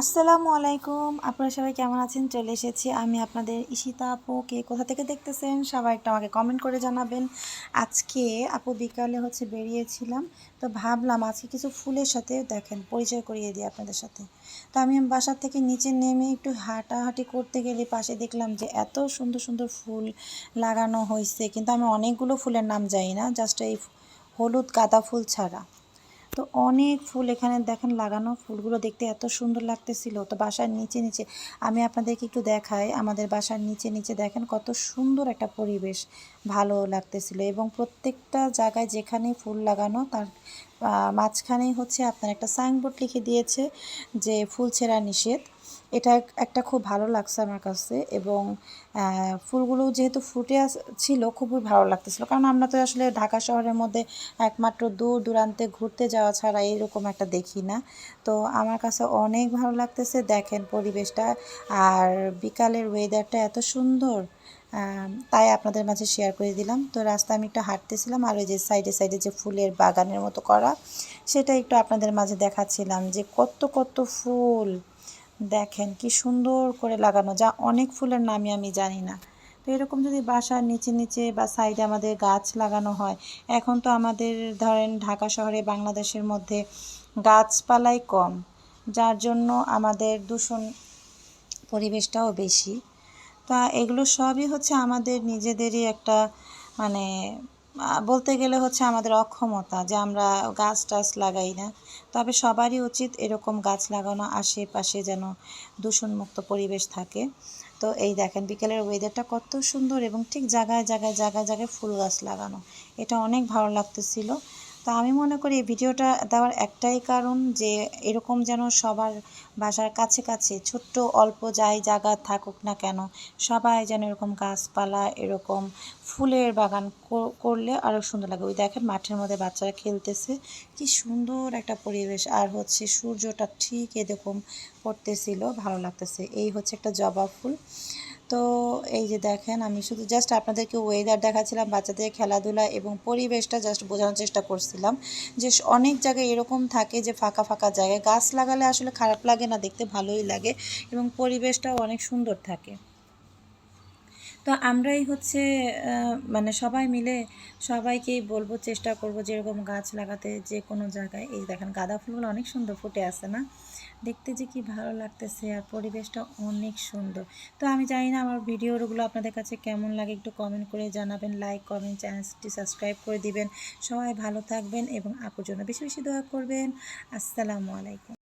আসসালামু আলাইকুম। আপনারা সবাই কেমন আছেন? চলে এসেছি আমি আপনাদের ইশিতা আপু। কে কোথা থেকে দেখতেছেন? সবাই একটা আমাকে কমেন্ট করে জানাবেন। আজকে আপু বিকালে হচ্ছে বেরিয়েছিলাম। তো ভাবলাম আজকে কিছু ফুলের সাথে দেখেন, পরিচয় করিয়ে দিই আপনাদের সাথে। তো আমি বাসার থেকে নিচে নেমে একটু হাঁটাহাঁটি করতে গেলে পাশে দেখলাম যে এত সুন্দর সুন্দর ফুল লাগানো হয়েছে। কিন্তু আমি অনেকগুলো ফুলের নাম জানি না জাস্ট এই হলুদ গাঁদা ফুল ছাড়া। তো অনেক ফুল এখানে দেখেন লাগানো ফুলগুলো দেখতে এত সুন্দর লাগতেছিল। তো বাসার নিচে নিচে আমি আপনাদেরকে একটু দেখাই। আমাদের বাসার নিচে নিচে দেখেন কত সুন্দর একটা পরিবেশ ভালো লাগতেছিল এবং প্রত্যেকটা জায়গায় যেখানে ফুল লাগানো তার মাঝখানেই হচ্ছে আপনার একটা সাইনবোর্ড লিখে দিয়েছে যে ফুল ছেঁড়া নিষেধ। এটা একটা খুব ভালো লাগছে আমার কাছে এবং ফুলগুলো যেহেতু ফুটে ছিল খুবই ভালো লাগতেছিল। কারণ আমরা তো আসলে ঢাকা শহরের মধ্যে একমাত্র দূর দূরান্তে ঘুরতে যাওয়া ছাড়া এরকম একটা দেখি না। তো আমার কাছে অনেক ভালো লাগতেছে। দেখেন পরিবেশটা। আর বিকালের ওয়েদারটা এত সুন্দর। তাই আপনাদের মাঝে শেয়ার করে দিলাম। তো রাস্তা আমি একটু হাঁটতেছিলাম আর ওই যে সাইডে সাইডে যে ফুলের বাগানের মতো করা, সেটা একটু আপনাদের মাঝে দেখাচ্ছিলাম যে কত কত ফুল। দেখেন কি সুন্দর করে লাগানো, যা অনেক ফুলের নামই আমি জানি না। তো এরকম যদি বাসার নিচে নিচে বা সাইডে আমাদের গাছ লাগানো হয়, এখন তো আমাদের ধরেন ঢাকা শহরে বাংলাদেশের মধ্যে গাছপালাই কম, যার জন্য আমাদের দূষণ পরিবেশটাও বেশি। তা এগুলো সবই হচ্ছে আমাদের নিজেদেরই একটা মানে বলতে গেলে হচ্ছে আমাদের অক্ষমতা যে আমরা গাছ টাছ লাগাই না। তবে সবারই উচিত এরকম গাছ লাগানো, আশেপাশে যেন দূষণমুক্ত পরিবেশ থাকে। তো এই দেখেন বিকেলের ওয়েদারটা কত সুন্দর এবং ঠিক জায়গায় জায়গায় জায়গায় জায়গায় ফুল গাছ লাগানো। এটা অনেক ভালো লাগতেছিল। তো আমি মনে করি এই ভিডিওটা দেওয়ার একটাই কারণ যে এরকম যেন সবার বাসার কাছে কাছে ছোট্ট অল্প যাই জায়গা থাকুক না কেন, সবাই যেন এরকম গাছপালা, এরকম ফুলের বাগান করলে আরও সুন্দর লাগে। ওই দেখেন মাঠের মধ্যে বাচ্চারা খেলতেছে, কি সুন্দর একটা পরিবেশ। আর হচ্ছে সূর্যটা ঠিক এরকম পড়তেছিল, ভালো লাগতেছে। এই হচ্ছে একটা জবা ফুল। তো এই যে দেখেন, আমি শুধু জাস্ট আপনাদেরকে ওয়েদার দেখাচ্ছিলাম, বাচ্চাদের খেলাধুলা এবং পরিবেশটা জাস্ট বোঝানোর চেষ্টা করছিলাম। যে অনেক জায়গায় এরকম থাকে যে ফাঁকা ফাঁকা জায়গায় গাছ লাগালে আসলে খারাপ লাগে না, দেখতে ভালোই লাগে এবং পরিবেশটাও অনেক সুন্দর থাকে। তো আমরাই হচ্ছে মানে সবাই মিলে সবাইকেই বলব, চেষ্টা করব যেরকম গাছ লাগাতে যে কোনো জায়গায়। এই দেখেন গাঁদা ফুলগুলো অনেক সুন্দর ফুটে আছে না? দেখতে যে কি ভালো লাগতেছে আর পরিবেশটা অনেক সুন্দর। তো আমি জানি না আমার ভিডিওগুলো আপনাদের কাছে কেমন লাগে, একটু কমেন্ট করে জানাবেন লাইক কমেন্ট চ্যানেলটি সাবস্ক্রাইব করে দিবেন। সবাই ভালো থাকবেন এবং আপুর জন্য বেশি বেশি দোয়া করবেন। আসসালামু আলাইকুম।